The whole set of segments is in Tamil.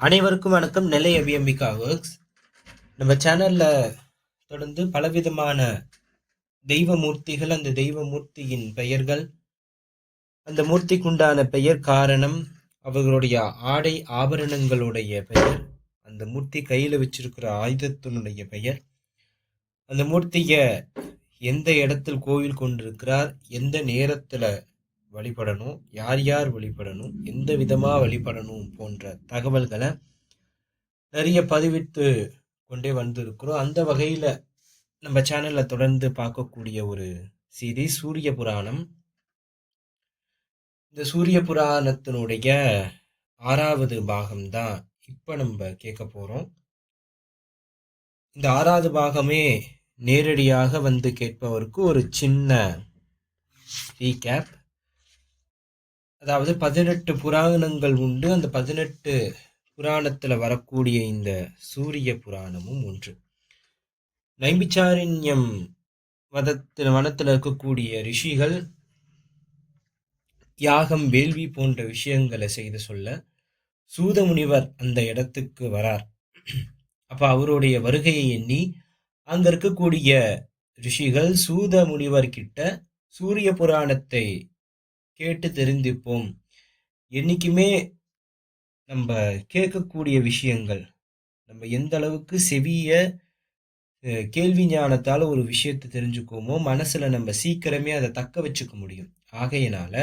அனைவருக்கும் வணக்கம். நெல்லை அபியம்பிகா ஒர்க்ஸ் நம்ம சேனல்ல தொடர்ந்து பலவிதமான தெய்வ மூர்த்திகள் அந்த தெய்வ மூர்த்தியின் பெயர்கள் அந்த மூர்த்திக்குண்டான பெயர் காரணம் அவர்களுடைய ஆடை ஆபரணங்களுடைய பெயர் அந்த மூர்த்தி கையில வச்சிருக்கிற ஆயுதத்தினுடைய பெயர் அந்த மூர்த்திய எந்த இடத்தில் கோவில் கொண்டிருக்கிறார் எந்த நேரத்துல வழிபடணும் யார் யார் வழிபடணும் எந்த விதமாக வழிபடணும் போன்ற தகவல்களை நிறைய பதிவிட்டு கொண்டே வந்திருக்கிறோம். அந்த வகையில் நம்ம சேனலில் தொடர்ந்து பார்க்கக்கூடிய ஒரு சீரீஸ் சூரிய புராணம். இந்த சூரிய புராணத்தினுடைய ஆறாவது பாகம் தான் நம்ம கேட்க போகிறோம் இந்த ஆறாவது பாகமே நேரடியாக வந்து கேட்பவருக்கு ஒரு சின்ன ரீகேப் அதாவது பதினெட்டு புராணங்கள் உண்டு. அந்த பதினெட்டு புராணத்தில் வரக்கூடிய இந்த சூரிய புராணமும் ஒன்று. நைமிச்சாரண்யம் வதத்தில் வனத்தில் இருக்கக்கூடிய ரிஷிகள் யாகம் வேள்வி போன்ற விஷயங்களை செய்து சொல்ல சூத முனிவர் அந்த இடத்துக்கு வரார். அப்போ அவருடைய வருகையை எண்ணி அங்கே இருக்கக்கூடிய ரிஷிகள் சூத முனிவர் கிட்ட சூரிய புராணத்தை கேட்டு தெரிந்துப்போம். என்றைக்குமே நம்ம கேட்கக்கூடிய விஷயங்கள் நம்ம எந்த அளவுக்கு செவிய கேள்வி ஞானத்தால் ஒரு விஷயத்தை தெரிஞ்சுக்கோமோ மனசில் நம்ம சீக்கிரமே அதை தக்க வச்சுக்க முடியும். ஆகையினால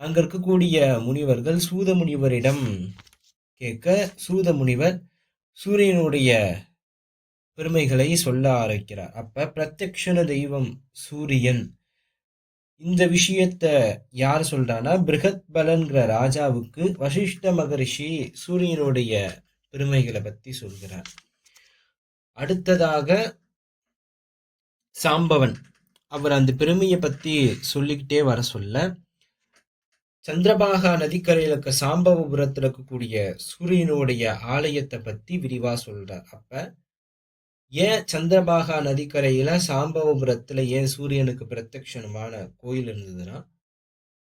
அங்க இருக்கக்கூடிய முனிவர்கள் சூத முனிவரிடம் கேட்க சூத முனிவர் சூரியனுடைய பெருமைகளை சொல்ல ஆரம்பிக்கிறார். அப்ப பிரத்யக்ஷண தெய்வம் சூரியன் இந்த விஷயத்த யார் சொல்றான்னா பிருகத் பலன்கிற ராஜாவுக்கு வசிஷ்ட மகரிஷி சூரியனுடைய பெருமைகளை பத்தி சொல்கிறார். அடுத்ததாக சாம்பவன். அவர் அந்த பெருமையை பத்தி சொல்லிக்கிட்டே வர சொல்ல சந்திரபாகா நதிக்கரையில் இருக்க சாம்பவபுரத்தில் இருக்கக்கூடிய சூரியனுடைய ஆலயத்தை பத்தி விரிவா சொல்றார். அப்ப ஏன் சந்திரபாகா நதிக்கரையில சாம்பவபுரத்துல ஏன் சூரியனுக்கு பிரத்யக்ஷணமான கோயில் இருந்ததுன்னா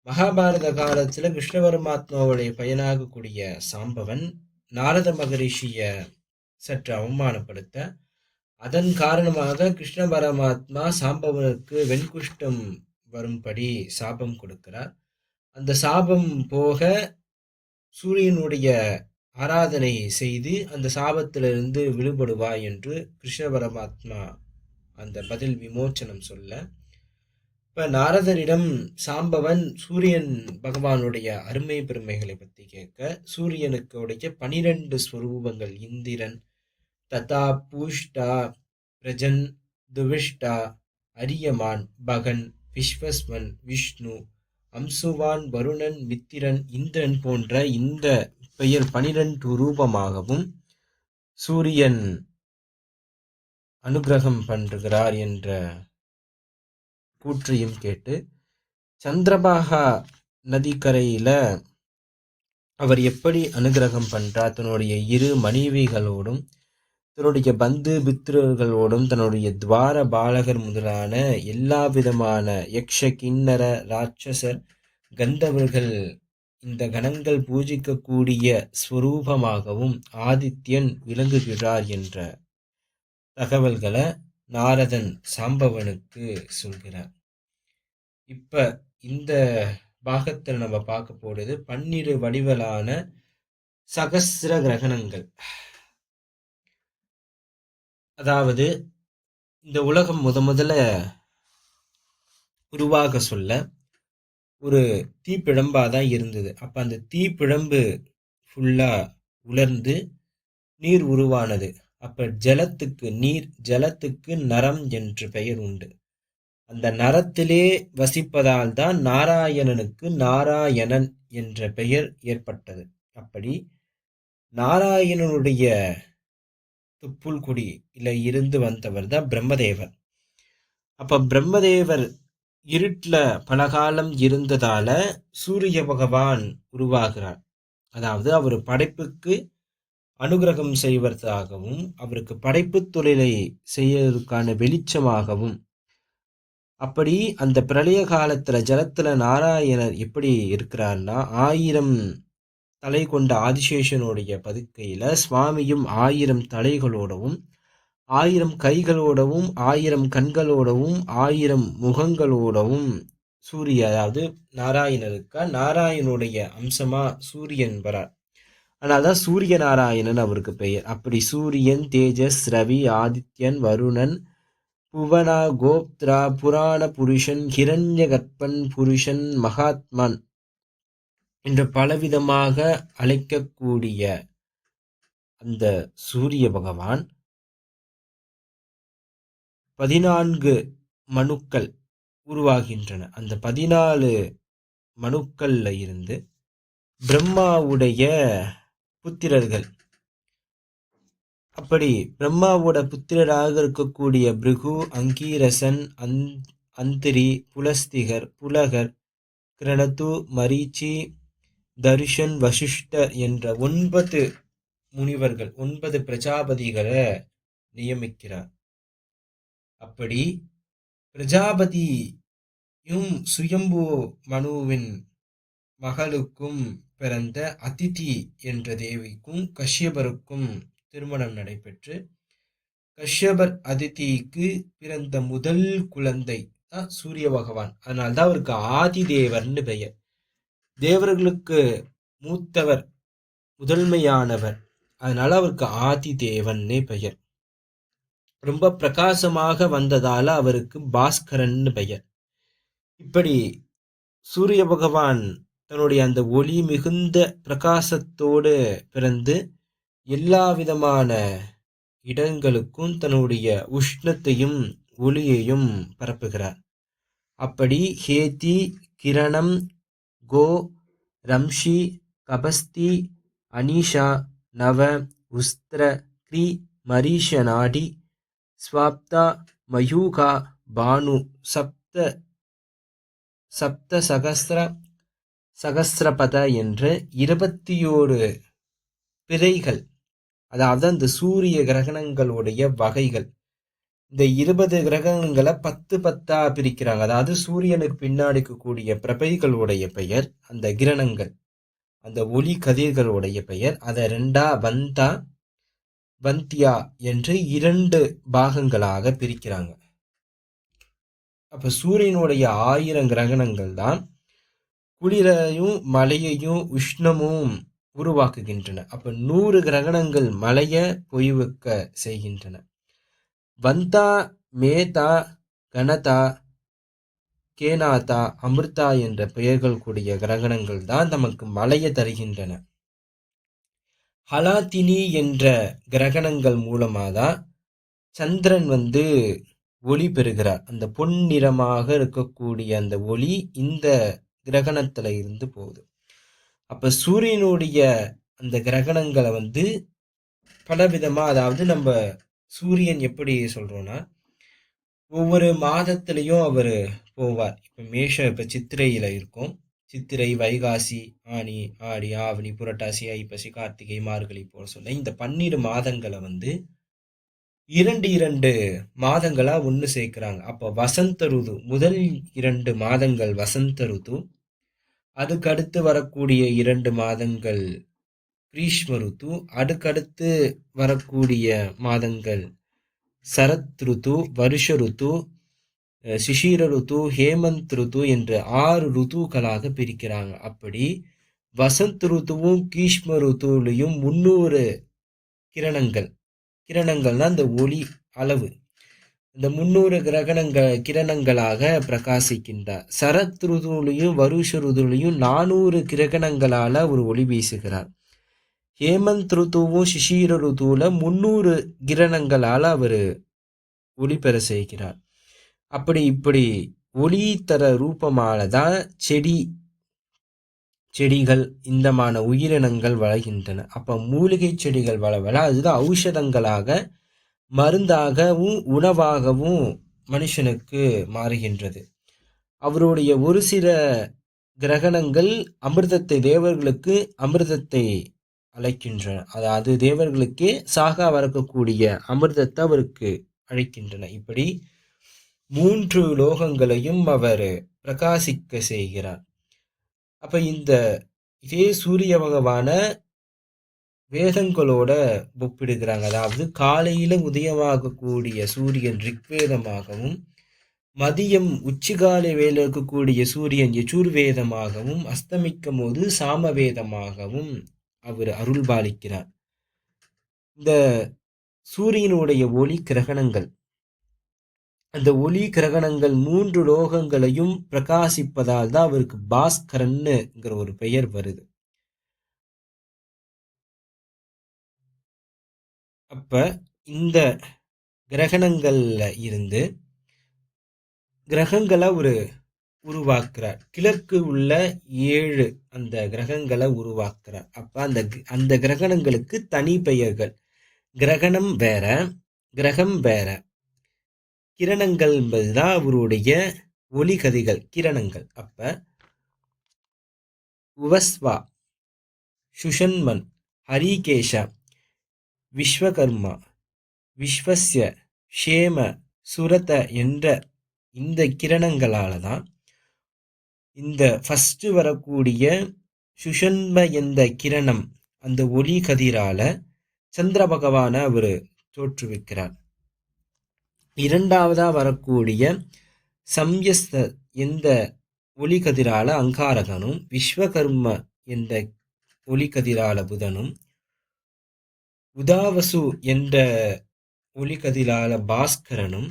மகாபாரத காலத்துல கிருஷ்ண பரமாத்மாவுடைய சாம்பவன் நாரத மகரிஷிய சற்று அவமானப்படுத்த அதன் காரணமாக கிருஷ்ண பரமாத்மா சாம்பவனுக்கு வெண்குஷ்டம் வரும்படி சாபம் கொடுக்கிறார். அந்த சாபம் போக சூரியனுடைய ஆராதனை செய்து அந்த சாபத்திலிருந்து விடுபடுவாய் என்று கிருஷ்ண பரமாத்மா அந்த பதில் விமோச்சனம் சொல்ல இப்போ நாரதரிடம் சாம்பவன் சூரியன் பகவானுடைய அருமை பெருமைகளை பற்றி கேட்க சூரியனுக்கு உடைய பனிரெண்டு ஸ்வரூபங்கள் இந்திரன் ததா பூஷ்டா பிரஜன் துவிஷ்டா அரியமான் பகன் விஸ்வஸ்வன் விஷ்ணு அம்சுவான் வருணன் மித்திரன் இந்திரன் போன்ற இந்த பெயர் பனிரெண்டு ரூபமாகவும் சூரியன் அனுகிரகம் பண்ணுகிறார் என்ற கூற்றையும் கேட்டு சந்திரபாகா நதிக்கரையில அவர் எப்படி அனுகிரகம் பண்ணுறார் தன்னுடைய இரு மனைவிகளோடும் தன்னுடைய பந்து பித்ரர்களோடும் தன்னுடைய துவார பாலகர் முதலான எல்லா விதமான யக்ஷ கிண்ணர ராட்சசர் கந்தவர்கள் இந்த கணங்கள் பூஜிக்கக்கூடிய ஸ்வரூபமாகவும் ஆதித்யன் விளங்குகிறார் என்ற தகவல்களை நாரதன் சாம்பவனுக்கு சொல்கிறார். இப்ப இந்த பாகத்தில் நம்ம பார்க்க போகிறது பன்னிரு வடிவலான சகசிர கிரகணங்கள். அதாவது இந்த உலகம் முத முதல்ல உருவாக சொல்ல ஒரு தீப்பிழம்பாக தான் இருந்தது. அப்போ அந்த தீப்பிழம்பு ஃபுல்லாக உலர்ந்து நீர் உருவானது. அப்போ ஜலத்துக்கு நீர் ஜலத்துக்கு நரம் என்று பெயர் உண்டு. அந்த நரத்திலே வசிப்பதால் தான் நாராயணனுக்கு நாராயணன் என்ற பெயர் ஏற்பட்டது. அப்படி நாராயணனுடைய துப்புள் இல்லை இருந்து வந்தவர் தான் பிரம்மதேவர். அப்போ பிரம்மதேவர் இருட்டில் பலகாலம் இருந்ததால் சூரிய பகவான் உருவாகிறார். அதாவது அவர் படைப்புக்கு அனுகிரகம் செய்வதாகவும் அவருக்கு படைப்பு தொழிலை செய்யறதுக்கான வெளிச்சமாகவும். அப்படி அந்த பிரளய காலத்தில் ஜலத்தில் நாராயணர் எப்படி இருக்கிறார்னா ஆயிரம் தலை கொண்ட ஆதிசேஷனுடைய பதுக்கையில் சுவாமியும் ஆயிரம் தலைகளோடவும் ஆயிரம் கைகளோடவும் ஆயிரம் கண்களோடவும் ஆயிரம் முகங்களோடவும் சூரிய அதாவது நாராயணன் இருக்கா நாராயணுடைய அம்சமாக சூரியன் வரார். தான் சூரிய நாராயணன் அவருக்கு பெயர். அப்படி சூரியன் தேஜஸ் ரவி ஆதித்யன் வருணன் புவனா கோப்த்ரா புராண புருஷன் ஹிரண்ய கற்பன் புருஷன் மகாத்மன் என்று பலவிதமாக அழைக்கக்கூடிய அந்த சூரிய பகவான் பதினான்கு மனுக்கள் உருவாகின்றன. அந்த பதினாலு மனுக்கள்ல இருந்து பிரம்மாவுடைய புத்திரர்கள் அப்படி பிரம்மாவோட புத்திரராக இருக்கக்கூடிய பிருகு அங்கீரசன் அந் அந்திரி புலஸ்திகர் புலகர் கிரணத்து மரீச்சி தரிஷன் வசிஷ்டர் என்ற ஒன்பது முனிவர்கள் ஒன்பது பிரஜாபதிகளை நியமிக்கிறார். அப்படி பிரஜாபதியும் சுயம்பு மனுவின் மகளுக்கும் பிறந்த அதிதி என்ற தேவிக்கும் கஷ்யபருக்கும் திருமணம் நடைபெற்று கஷ்யபர் அதிதிக்கு பிறந்த முதல் குழந்தை தான் சூரிய பகவான். அதனால்தான் அவருக்கு ஆதிதேவர்னு பெயர். தேவர்களுக்கு மூத்தவர் முதன்மையானவர். அதனால அவருக்கு ஆதி தேவன்னே பெயர். ரொம்ப பிரகாசமாக வந்ததால அவருக்கு பாஸ்கரன் பெயர். இப்படி சூரிய பகவான் தன்னுடைய அந்த ஒளி மிகுந்த பிரகாசத்தோடு பிறந்து எல்லா விதமான இடங்களுக்கும் தன்னுடைய உஷ்ணத்தையும் ஒளியையும் பரப்புகிறார். அப்படி ஹேதி கிரணம் கோ ரம்ஷி கபஸ்தி அனீஷா நவ உஸ்திர க்ரி மரீஷ நாடி ஸ்வாப்தா மயூகா பானு சப்த சப்த சகஸ்திர சகஸ்திரபத என்று இருபத்தி ஓரு பிறைகள் அதாவது அந்த சூரிய கிரகணங்களுடைய வகைகள். இந்த இருபது கிரகணங்களை பத்து பத்தா பிரிக்கிறாங்க. அதாவது சூரியனுக்கு பின்னாடி இருக்கக்கூடிய பிரபைகளுடைய பெயர் அந்த கிரணங்கள். அந்த ஒளி கதிர்களுடைய பெயர் அதை ரெண்டா வந்தா வந்தியா என்று இரண்டு பாகங்களாக பிரிக்கிறாங்க. அப்ப சூரியனுடைய ஆயிரம் கிரகணங்கள் தான் குளிரையும் மலையையும் உஷ்ணமும் உருவாக்குகின்றன. அப்ப நூறு கிரகணங்கள் மலைய பொய்வுக்க செய்கின்றன. வந்தா மேதா கனதா கேனாதா அமிர்தா என்ற பெயர்கள் கூடிய கிரகணங்கள் தான் நமக்கு மலையை தருகின்றன. ஹலாத்தினி என்ற கிரகணங்கள் மூலமாக தான் சந்திரன் வந்து ஒளி பெறுகிறார். அந்த பொன்னிறமாக இருக்கக்கூடிய அந்த ஒளி இந்த கிரகணத்தில் இருந்து போகுது. அப்போ சூரியனுடைய அந்த கிரகணங்களை வந்து பலவிதமாக அதாவது நம்ம சூரியன் எப்படி சொல்கிறோன்னா ஒவ்வொரு மாதத்துலேயும் அவர் போவார். இப்போ மேஷம் இப்போ சித்திரையில் இருக்கும். சித்திரை வைகாசி ஆனி ஆடி ஆவணி புரட்டாசி ஐப்பசி கார்த்திகை மார்கழி போல சொல்ல இந்த பன்னிரு மாதங்களை வந்து இரண்டு இரண்டு மாதங்களாக ஒன்று சேர்க்குறாங்க. அப்போ வசந்த ருது முதல் இரண்டு மாதங்கள் வசந்த ருது. அதுக்கடுத்து வரக்கூடிய இரண்டு மாதங்கள் கிரீஷ்ம ருத்து அடுக்கடுத்து வரக்கூடிய மாதங்கள். சரத் ருத்து வருஷ ருத்து சிஷீர ருத்து ஹேமந்த் ருத்து என்று ஆறு ருத்துக்களாக பிரிக்கிறாங்க. அப்படி வசந்த் ருத்துவும் கீஷ்ம ருத்துலையும் முன்னூறு கிரணங்கள். கிரணங்கள்னா அந்த ஒளி அளவு. இந்த முன்னூறு கிரகணங்கள் கிரணங்களாக பிரகாசிக்கின்றார் சரத் ருதுலையும் வருஷ ருதுலையும் நானூறு கிரகணங்களால் ஒரு ஒளி வீசுகிறார். ஹேமந்த் ருத்துவும் சிஷீர ருத்துவில் முந்நூறு கிரணங்களால் அவர் ஒளி பெற செய்கிறார். அப்படி இப்படி ஒளி தர ரூபமானதான் செடி செடிகள் இந்தமான உயிரினங்கள் வளர்கின்றன. அப்போ மூலிகை செடிகள் வளவல அதுதான் ஔஷதங்களாக மருந்தாகவும் உணவாகவும் மனுஷனுக்கு மாறுகின்றது. அவருடைய ஒரு சில கிரகணங்கள் அமிர்தத்தை தேவர்களுக்கு அமிர்தத்தை அழைக்கின்றன. அதாவது தேவர்களுக்கே சாகா வரக்கூடிய அமிர்தத்தை அவருக்கு அழைக்கின்றன இப்படி மூன்று லோகங்களையும் அவர் பிரகாசிக்க செய்கிறார். அப்ப இந்த இதே சூரிய பகவான வேதங்களோட ஒப்பிடுகிறாங்க. அதாவது காலையில உதயமாகக்கூடிய சூரியன் ரிக்வேதமாகவும் மதியம் உச்சிகாலை வேலை இருக்கக்கூடிய சூரியன் யஜுர்வேதமாகவும் அஸ்தமிக்கும் போது சாமவேதமாகவும் அவர் அருள்பாலிக்கிறார். இந்த சூரியனுடைய ஒளி கிரகணங்கள். அந்த ஒளி கிரகணங்கள் மூன்று லோகங்களையும் பிரகாசிப்பதால் தான் அவருக்கு பாஸ்கரன்னுங்கிற ஒரு பெயர் வருது. அப்ப இந்த கிரகணங்கள்ல இருந்து கிரகங்களை ஒரு உருவாக்குறார். கிழக்கு உள்ள ஏழு அந்த கிரகங்களை உருவாக்குறார். அப்ப அந்த அந்த கிரகணங்களுக்கு தனி பெயர்கள். கிரகணம் வேற கிரகம் வேற. கிரணங்கள் என்பதுதான் அவருடைய ஒலிகதிகள் கிரணங்கள். அப்ப உவஸ்வா சுஷன்மன் ஹரிகேஷ விஸ்வகர்மா விஸ்வஸ்ய ஷேம சுரத என்ற இந்த கிரணங்களால தான் இந்த ஃபஸ்ட்டு வரக்கூடிய சுஷன்ம என்ற கிரணம் அந்த ஒளி கதிரால சந்திர பகவான அவர் தோற்றுவிக்கிறார். இரண்டாவதாக வரக்கூடிய சம்யஸ்த எந்த ஒளி கதிரால அங்காரகனும் விஸ்வகர்ம என்ற ஒளி கதிரால புதனும் உதாவசு என்ற ஒளி கதிரால பாஸ்கரனும்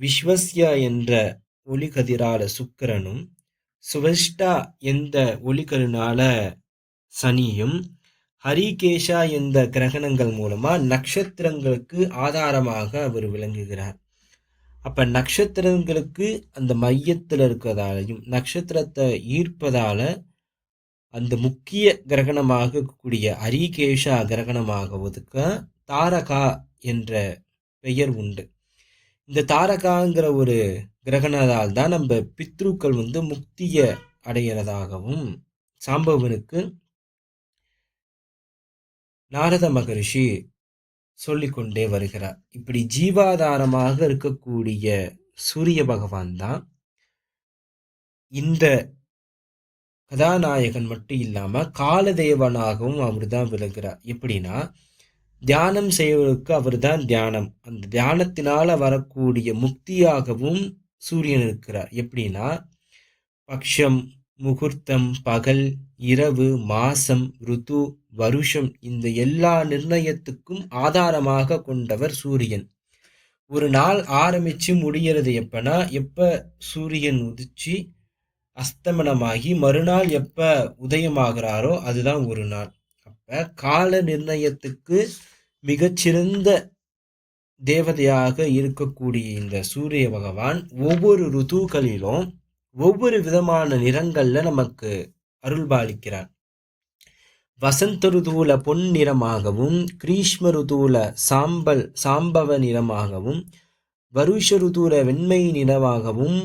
விஸ்வஸ்யா என்ற ஒளி கதிரால சுக்கரனும் சுவஷ்டா என்ற ஒளிக்கருனால சனியும் ஹரிகேஷா என்ற கிரகணங்கள் மூலமா நட்சத்திரங்களுக்கு ஆதாரமாக அவர் விளங்குகிறார். அப்ப நட்சத்திரங்களுக்கு அந்த மையத்தில் இருக்கிறதாலையும் நட்சத்திரத்தை ஈர்ப்பதால அந்த முக்கிய கிரகணமாக கூடிய ஹரிகேஷா கிரகணமாகவதுக்கு தாரகா என்ற பெயர் உண்டு. இந்த தாரகாங்கிற ஒரு கிரகணத்தால் தான் நம்ம பித்ருக்கள் வந்து முக்திய அடைகிறதாகவும் சாம்பவனுக்கு நாரத மகரிஷி சொல்லிக்கொண்டே வருகிறார். இப்படி ஜீவாதாரமாக இருக்கக்கூடிய சூரிய பகவான் தான் இந்த கதாநாயகன் மட்டும் இல்லாமல் காலதேவனாகவும் அவர் தான் விளங்குறார். எப்படின்னா தியானம் செய்வதற்கு அவர் தான் தியானம். அந்த தியானத்தினால வரக்கூடிய முக்தியாகவும் சூரியன் இருக்கிறார். எப்படின்னா பக்ஷம் முகூர்த்தம் பகல் இரவு மாசம் ருது வருஷம் இந்த எல்லா நிர்ணயத்துக்கும் ஆதாரமாக கொண்டவர் சூரியன். ஒரு நாள் ஆரம்பிச்சு முடிகிறது எப்பனா எப்ப சூரியன் உதிச்சு அஸ்தமனமாகி மறுநாள் எப்ப உதயமாகிறாரோ அதுதான் ஒரு நாள். அப்ப கால நிர்ணயத்துக்கு மிகச்சிறந்த தேவதையாக இருக்கக்கூடிய இந்த சூரிய பகவான் ஒவ்வொரு ருதுக்களிலும் ஒவ்வொரு விதமான நிறங்கள்ல நமக்கு அருள்பாலிக்கிறார் வசந்த ருதுவில் பொன் நிறமாகவும் கிரீஷ்ம ருதுவில் சாம்பல் சாம்பவ நிறமாகவும் வருஷ ருதுவில் வெண்மை நிறமாகவும்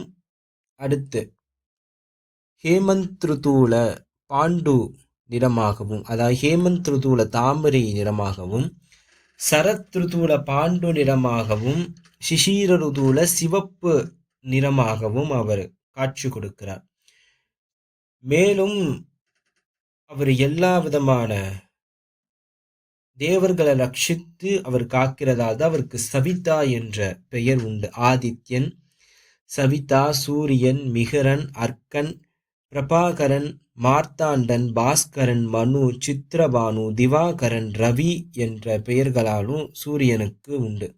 அடுத்து ஹேமந்த் ருதுவில் பாண்டு நிறமாகவும் அதாவது ஹேமந்த் ருதுவில் தாமரை நிறமாகவும் சரத்ருதுல பாண்டு நிறமாகவும் சிஷீர ருதுவுல சிவப்பு நிறமாகவும் அவர் காட்சி கொடுக்கிறார். மேலும் அவர் எல்லா விதமான தேவர்களை ரட்சித்து அவர் காக்கிறதால் தான் அவருக்கு சவிதா என்ற பெயர் உண்டு. ஆதித்யன் சவிதா சூரியன் மிகரன் அர்க்கன் பிரபாகரன் மார்த்தாண்டன் பாஸ்கரன் மனு சித்திரபானு திவாகரன் ரவி என்ற பெயர்களாலும் சூரியனுக்கு உண்டு.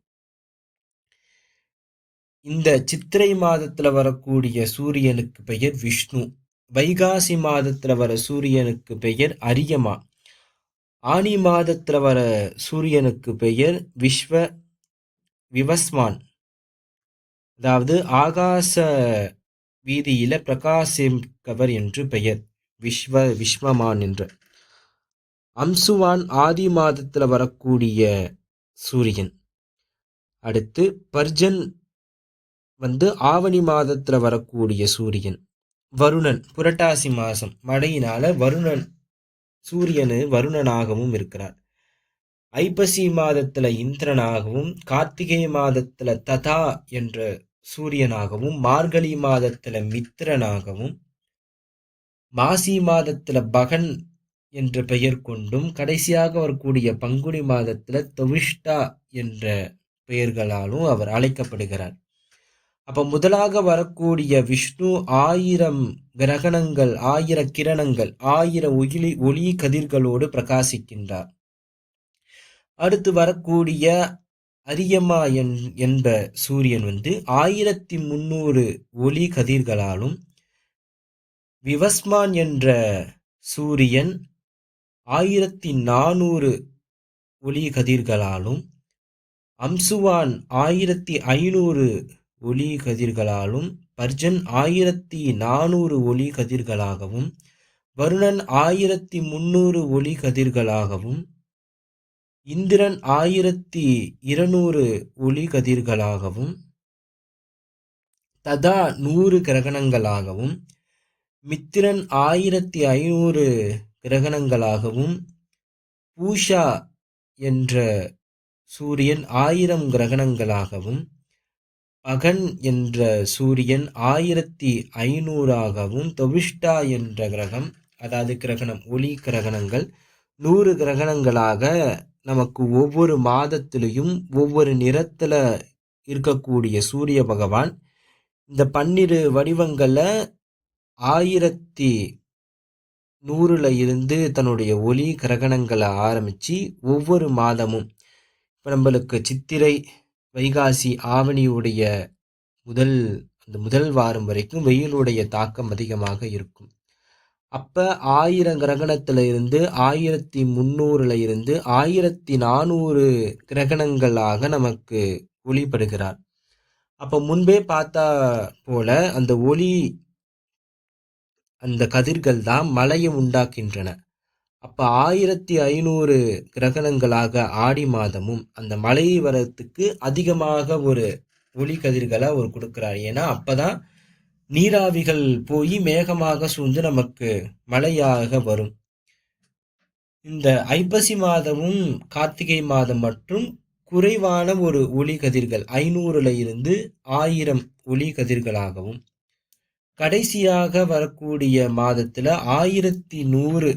இந்த சித்திரை மாதத்தில் வரக்கூடிய சூரியனுக்கு பெயர் விஷ்ணு. வைகாசி மாதத்தில் வர சூரியனுக்கு பெயர் அரியமா. ஆனி மாதத்தில் வர சூரியனுக்கு பெயர் விஸ்வ விவஸ்மான். அதாவது ஆகாச வீதியில பிரகாசிக்கவர் என்று பெயர். விஸ்வ விஸ்வமான் என்ற. அம்சுவான் ஆதி மாதத்தில் வரக்கூடிய சூரியன். அடுத்து பர்ஜன் வந்து ஆவணி மாதத்தில் வரக்கூடிய சூரியன். வருணன் புரட்டாசி மாதம் மழையினால வருணன் சூரியனு வருணனாகவும் இருக்கிறார். ஐப்பசி மாதத்தில் இந்திரனாகவும் கார்த்திகை மாதத்தில் ததா என்ற சூரியனாகவும் மார்கழி மாதத்தில் மித்திரனாகவும் மாசி மாதத்தில் பகன் என்ற பெயர் கொண்டும் கடைசியாக வரக்கூடிய பங்குனி மாதத்தில் தொவிஷ்டா என்ற பெயர்களாலும் அவர் அழைக்கப்படுகிறார். அப்போ முதலாக வரக்கூடிய விஷ்ணு ஆயிரம் கிரகணங்கள் ஆயிர கிரணங்கள் ஆயிர ஒளி ஒளி கதிர்களோடு பிரகாசிக்கின்றார். அடுத்து வரக்கூடிய அரியம்மா என்ப சூரியன் வந்து ஆயிரத்தி முந்நூறு ஒளி கதிர்களாலும் விவஸ்மான் என்ற சூரியன் ஆயிரத்தி நானூறு ஒளிகதிர்களாலும் அம்சுவான் ஆயிரத்தி ஐநூறு ஒளிகதிர்களாலும் பர்ஜன் ஆயிரத்தி நானூறு ஒளி கதிர்களாகவும் வருணன் ஆயிரத்தி முன்னூறு ஒளிகதிர்களாகவும் இந்திரன் ஆயிரத்தி இருநூறு ஒளிகதிர்களாகவும் ததா நூறு கிரகணங்களாகவும் மித்திரன் ஆயிரத்தி ஐநூறு கிரகணங்களாகவும் பூஷா என்ற சூரியன் ஆயிரம் கிரகணங்களாகவும் பகன் என்ற சூரியன் ஆயிரத்தி ஐநூறாகவும் தொவிஷ்டா என்ற கிரகம் அதாவது கிரகணம் ஒளி கிரகணங்கள் நூறு கிரகணங்களாக நமக்கு ஒவ்வொரு மாதத்திலையும் ஒவ்வொரு நிறத்தில் இருக்கக்கூடிய சூரிய பகவான் இந்த பன்னிரு வடிவங்களை 1100ல இருந்து தன்னுடைய ஒளி கிரகணங்களை ஆரம்பித்து ஒவ்வொரு மாதமும் இப்போ நம்மளுக்கு சித்திரை வைகாசி ஆவணியுடைய முதல் அந்த முதல் வாரம் வரைக்கும் வெயிலுடைய தாக்கம் அதிகமாக இருக்கும். அப்போ ஆயிரம் கிரகணத்தில் இருந்து ஆயிரத்தி முந்நூறில் இருந்து ஆயிரத்தி நானூறு கிரகணங்களாக நமக்கு ஒளிப்படுகிறார் அப்போ முன்பே பார்த்தா போல அந்த ஒளி அந்த கதிர்கள் தான் மழையை உண்டாக்கின்றன அப்போ ஆயிரத்தி ஐநூறு கிரகணங்களாக ஆடி மாதமும் அந்த மழை வரத்துக்கு அதிகமாக ஒரு ஒளி கதிர்களை அவர் கொடுக்குறார். ஏன்னா அப்போ தான் நீராவிகள் போய் மேகமாக சூழ்ந்து நமக்கு மழையாக வரும். இந்த ஐப்பசி மாதமும் கார்த்திகை மாதம் மற்றும் குறைவான ஒரு ஒளி கதிர்கள் ஐநூறுல இருந்து ஆயிரம் ஒளி கதிர்களாகவும் கடைசியாக வரக்கூடிய மாதத்துல ஆயிரத்தி நூறு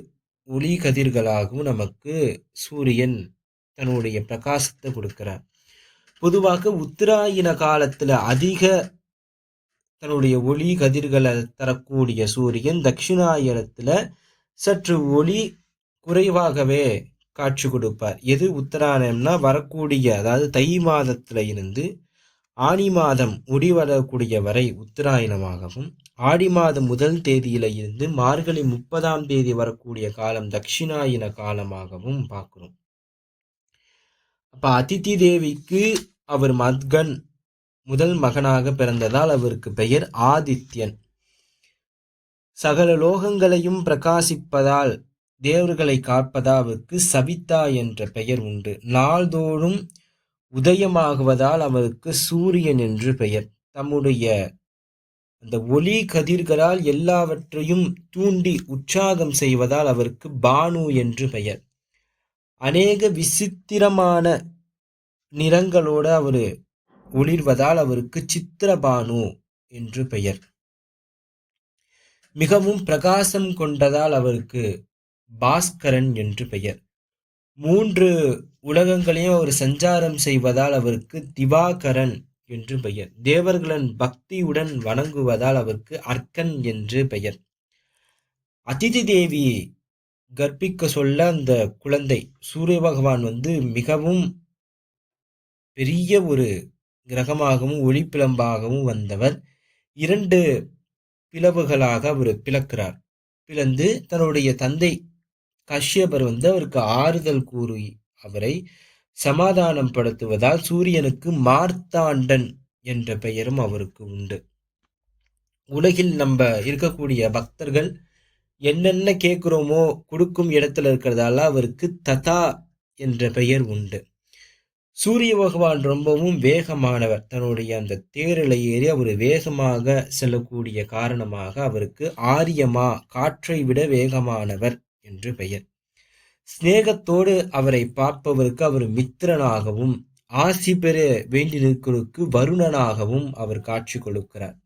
ஒளி கதிர்களாகவும் நமக்கு சூரியன் தன்னுடைய பிரகாசத்தை கொடுக்கிறார். பொதுவாக உத்தராயண காலத்துல அதிக தன்னுடைய ஒளி கதிர்களை தரக்கூடிய சூரியன் தட்சிணாயனத்துல சற்று ஒளி குறைவாகவே காட்சி கொடுப்பார். எது உத்தராயணம்னா வரக்கூடிய அதாவது தை மாதத்துல இருந்து ஆனி மாதம் முடிவரக்கூடிய வரை உத்தராயணமாகவும் ஆடி மாதம் முதல் தேதியில இருந்து மார்கழி முப்பதாம் தேதி வரக்கூடிய காலம் தட்சிணாயின காலமாகவும் பார்க்கிறோம். அப்போ அதித்தி தேவிக்கு அவர் மத்கன் முதல் மகனாக பிறந்ததால் அவருக்கு பெயர் ஆதித்யன். சகல லோகங்களையும் பிரகாசிப்பதால் தேவர்களை காப்பதாவுக்கு சவிதா என்ற பெயர் உண்டு. நாள்தோறும் உதயமாகுவதால் அவருக்கு சூரியன் என்று பெயர். தம்முடைய அந்த ஒளி கதிர்களால் எல்லாவற்றையும் தூண்டி உற்சாகம் செய்வதால் அவருக்கு பானு என்று பெயர். அநேக விசித்திரமான நிறங்களோடு அவர் ஒளிர்வதால் அவருக்கு சித்திரபானு என்று பெயர். மிகவும் பிரகாசம் கொண்டதால் அவருக்கு பாஸ்கரன் என்று பெயர். மூன்று உலகங்களையும் அவர் சஞ்சாரம் செய்வதால் அவருக்கு திவாகரன் என்று பெயர். தேவர்களின் பக்தியுடன் வணங்குவதால் அவருக்கு அர்க்கன் என்று பெயர். அதிதி தேவி கற்பிக்க சொல்ல அந்த குழந்தை சூரிய பகவான் வந்து மிகவும் பெரிய ஒரு கிரகமாகவும் ஒளிப்பிளம்பாகவும் வந்தவர். இரண்டு பிளவுகளாக அவர் பிளக்கிறார். பிளந்து தன்னுடைய தந்தை கஷ்யபர் வந்து அவருக்கு ஆறுதல் கூறி அவரை சமாதானம் படுத்துவதால் சூரியனுக்கு மார்த்தாண்டன் என்ற பெயரும் அவருக்கு உண்டு. உலகில் நம்ம இருக்கக்கூடிய பக்தர்கள் என்னென்ன கேட்குறோமோ கொடுக்கும் இடத்துல இருக்கிறதால அவருக்கு ததா என்ற பெயர் உண்டு. சூரிய பகவான் ரொம்பவும் வேகமானவர். தன்னுடைய அந்த தேரில் ஏறி அவர் வேகமாக செல்லக்கூடிய காரணமாக அவருக்கு ஆரியமா காற்றை விட வேகமானவர் என்று பெயர். சிநேகத்தோடு அவரை பார்ப்பவருக்கு அவர் மித்திரனாகவும் ஆசி பெற வேண்டி வருணனாகவும் அவர் காட்சி கொடுக்கிறார்.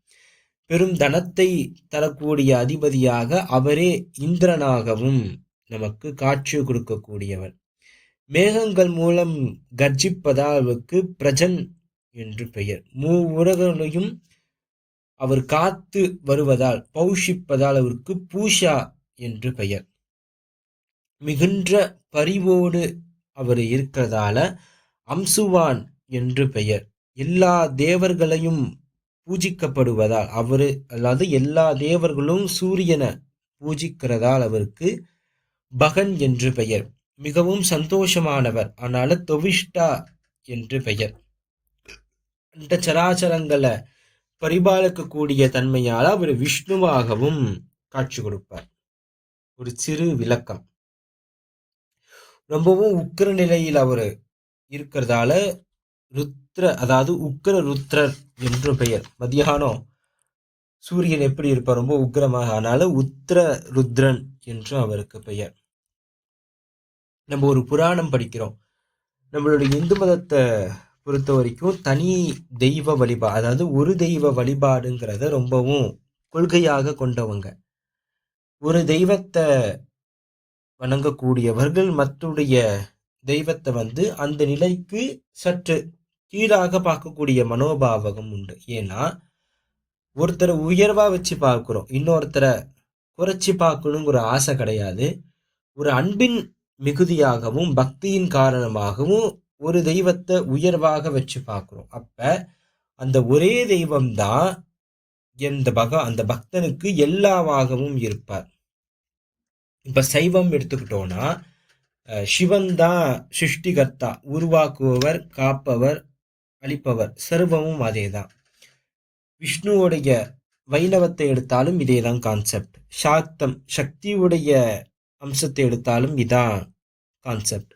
பெரும் தனத்தை தரக்கூடிய அதிபதியாக அவரே இந்திரனாகவும் நமக்கு காட்சி கொடுக்கக்கூடியவர். மேகங்கள் மூலம் கர்ஜிப்பதால் அவருக்கு பிரஜன் என்று பெயர். மூ உலகங்களையும் அவர் காத்து வருவதால் பௌஷிப்பதால் அவருக்கு பூஷா என்று பெயர். மிகுன்ற பரிவோடு அவர் இருக்கிறதால அம்சுவான் என்று பெயர். எல்லா தேவர்களையும் பூஜிக்கப்படுவதால் அவரு அல்லது எல்லா தேவர்களும் சூரியனை பூஜிக்கிறதால் அவருக்கு பகன் என்று பெயர். மிகவும் சந்தோஷமானவர் அதனால தொவிஷ்டா என்று பெயர். அந்த சராச்சரங்களை பரிபாலிக்கக்கூடிய தன்மையால் அவர் விஷ்ணுவாகவும் காட்சி கொடுப்பார். ஒரு சிறு விளக்கம். ரொம்பவும் உக்கிர நிலையில் அவர் இருக்கிறதால ருத்ர அதாவது உக்கிர ருத்ரர் என்று பெயர். மத்தியானம் சூரியன் எப்படி இருப்பார்? ரொம்ப உக்கிரமாக ஆனால உத்திர ருத்ரன் என்று அவருக்கு பெயர். நம்ம ஒரு புராணம் படிக்கிறோம். நம்மளுடைய இந்து மதத்தை பொறுத்த வரைக்கும் தனி தெய்வ வழிபாடு அதாவது ஒரு தெய்வ வழிபாடுங்கிறத ரொம்பவும் கொள்கையாக கொண்டவங்க. ஒரு தெய்வத்தை வணங்கக்கூடியவர்கள் மற்றுடைய தெய்வத்தை வந்து அந்த நிலைக்கு சற்று கீழாக பார்க்கக்கூடிய மனோபாவகம் உண்டு. ஏன்னா ஒருத்தரை உயர்வா வச்சு பார்க்குறோம். இன்னொருத்தரை குறைச்சி பார்க்கணுங்கிற ஆசை கிடையாது. ஒரு அன்பின் மிகுதியாகவும் பக்தியின் காரணமாகவும் ஒரு தெய்வத்தை உயர்வாக வச்சு பார்க்குறோம். அப்ப அந்த ஒரே தெய்வம் தான் எந்த பக அந்த பக்தனுக்கு எல்லாவாகவும் இருப்பார். இப்போ சைவம் எடுத்துக்கிட்டோன்னா சிவன் தான் சிருஷ்டிகர்த்தா உருவாக்குபவர் காப்பவர் அளிப்பவர் சர்வமும் அதே தான் விஷ்ணுவோடைய வைணவத்தை எடுத்தாலும் இதே தான் கான்செப்ட் சாக்தம் சக்தியுடைய அம்சத்தை எடுத்தாலும் இதான் கான்செப்ட்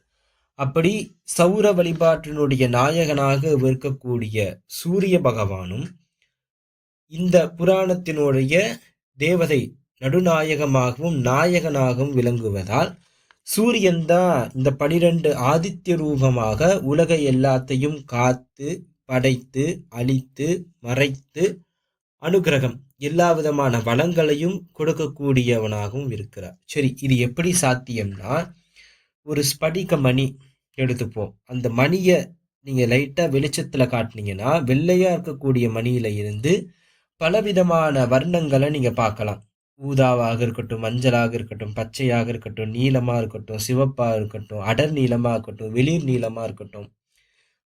அப்படி சௌர வழிபாட்டினுடைய நாயகனாக இருக்கக்கூடிய சூரிய பகவானும் இந்த புராணத்தினுடைய தேவதை நடுநாயகமாகவும் நாயகனாகவும் விளங்குவதால் சூரியன் தான் இந்த பனிரெண்டு ஆதித்ய ரூபமாக உலக எல்லாத்தையும் காத்து படைத்து அழித்து மறைத்து அனுகிரகம் எல்லா விதமான வளங்களையும் கொடுக்கக்கூடியவனாகவும் இருக்கிறார். சரி இது எப்படி சாத்தியம்னா ஒரு ஸ்படிக மணி எடுத்துப்போம். அந்த மணியை நீங்கள் லைட்டாக வெளிச்சத்தில் காட்டினீங்கன்னா வெள்ளையாக இருக்கக்கூடிய மணியில் இருந்து பலவிதமான வர்ணங்களை நீங்கள் பார்க்கலாம். ஊதாவாக இருக்கட்டும் மஞ்சளாக இருக்கட்டும் பச்சையாக இருக்கட்டும் நீளமாக இருக்கட்டும் சிவப்பாக இருக்கட்டும் அடர் நீளமாக இருக்கட்டும் வெளிர் நீளமாக இருக்கட்டும்.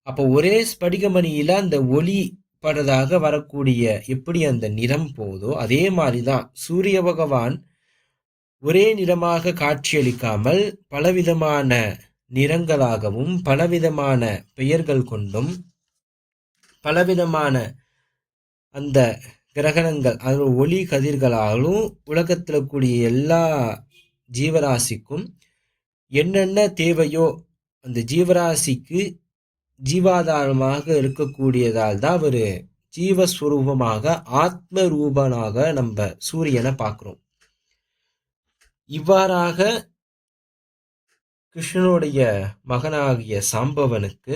அப்போ ஒரே ஸ்படிகமணியில் அந்த ஒளி படுறதாக வரக்கூடிய எப்படி அந்த நிறம் போதோ அதே மாதிரி தான் சூரிய பகவான் ஒரே நிறமாக காட்சியளிக்காமல் பலவிதமான நிறங்களாகவும் பலவிதமான பெயர்கள் கொண்டும் பலவிதமான அந்த கிரகணங்கள் அது ஒளி கதிர்களாலும் உலகத்தில் கூடிய எல்லா ஜீவராசிக்கும் என்னென்ன தேவையோ அந்த ஜீவராசிக்கு ஜீவாதாரமாக இருக்கக்கூடியதால் தான் அவர் ஜீவஸ்வரூபமாக ஆத்ம ரூபனாக நம்ம சூரியனை பார்க்குறோம். இவ்வாறாக கிருஷ்ணனுடைய மகனாகிய சாம்பவனுக்கு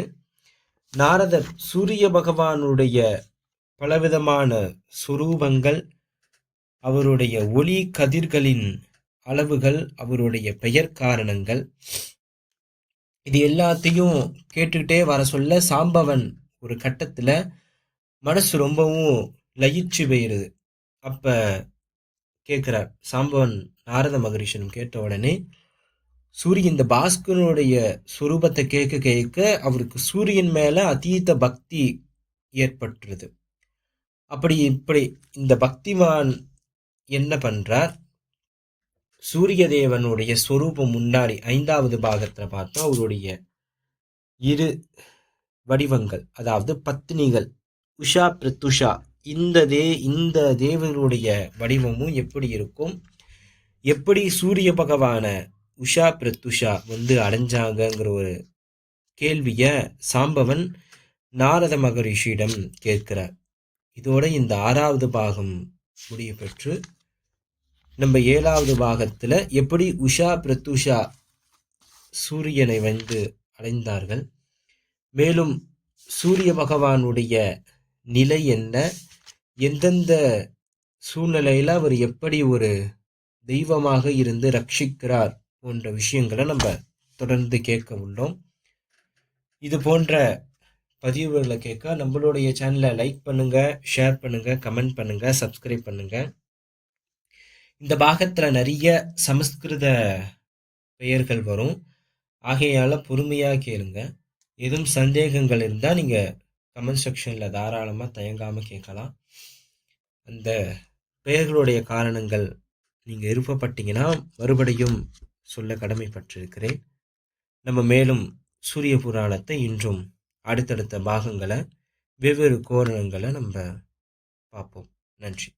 நாரதர் சூரிய பகவானுடைய பலவிதமான சுரூபங்கள் அவருடைய ஒளி கதிர்களின் அளவுகள் அவருடைய பெயர் காரணங்கள். இது எல்லாத்தையும் கேட்டுக்கிட்டே வர சொல்ல சாம்பவன் ஒரு கட்டத்தில் மனசு ரொம்பவும் லயிச்சு போயிடுது அப்போ கேட்குறார் சாம்பவன் நாரத மகரிஷனும் கேட்ட உடனே சூரியன் இந்த பாஸ்கரனுடைய சுரூபத்தை கேட்க கேட்க அவருக்கு சூரியன் மேலே அதீத பக்தி ஏற்பட்டுருது. அப்படி இப்படி இந்த பக்திமான் என்ன பண்றார்? சூரிய தேவனுடைய ஸ்வரூபம் முன்னாடி ஐந்தாவது பாகத்தில் பார்த்தோம் அவருடைய இரு வடிவங்கள் அதாவது பத்னிகள் உஷா பிரத்துஷா இந்த தே இந்த தேவனுடைய வடிவமும் எப்படி இருக்கும்? எப்படி சூரிய பகவான உஷா பிரத்துஷா வந்து அடைஞ்சாங்கங்கிற ஒரு கேள்விய சாம்பவன் நாரத மகரிஷியிடம் கேட்கிறார். இதோட இந்த ஆறாவது பாகம் முடிவு பெற்று நம்ம ஏழாவது பாகத்தில் எப்படி உஷா பிரத்துஷா சூரியனை வந்து அடைந்தார்கள் மேலும் சூரிய பகவானுடைய நிலை என்ன எந்தெந்த சூழ்நிலையில் அவர் எப்படி ஒரு தெய்வமாக இருந்து ரட்சிக்கிறார் போன்ற விஷயங்களை நம்ம தொடர்ந்து கேட்க உள்ளோம். இது போன்ற பதிவுகளை கேட்க நம்மளுடைய சேனலை லைக் பண்ணுங்கள் ஷேர் பண்ணுங்கள் கமெண்ட் பண்ணுங்கள் சப்ஸ்கிரைப் பண்ணுங்கள் இந்த பாகத்தில் நிறைய சமஸ்கிருத பெயர்கள் வரும். ஆகையால் பொறுமையாக கேளுங்க. எதுவும் சந்தேகங்கள் இருந்தால் நீங்கள் கமெண்ட் செக்ஷனில் தாராளமாக தயங்காமல் கேட்கலாம். அந்த பெயர்களுடைய காரணங்கள் நீங்கள் விருப்பப்பட்டீங்கன்னா மறுபடியும் சொல்ல கடமைப்பட்டிருக்கிறேன். நம்ம மேலும் சூரிய புராணத்தை இன்றும் அடுத்தடுத்த பாகங்களை வெவ்வேறு கோரணங்களை நம்ம பார்ப்போம். நன்றி.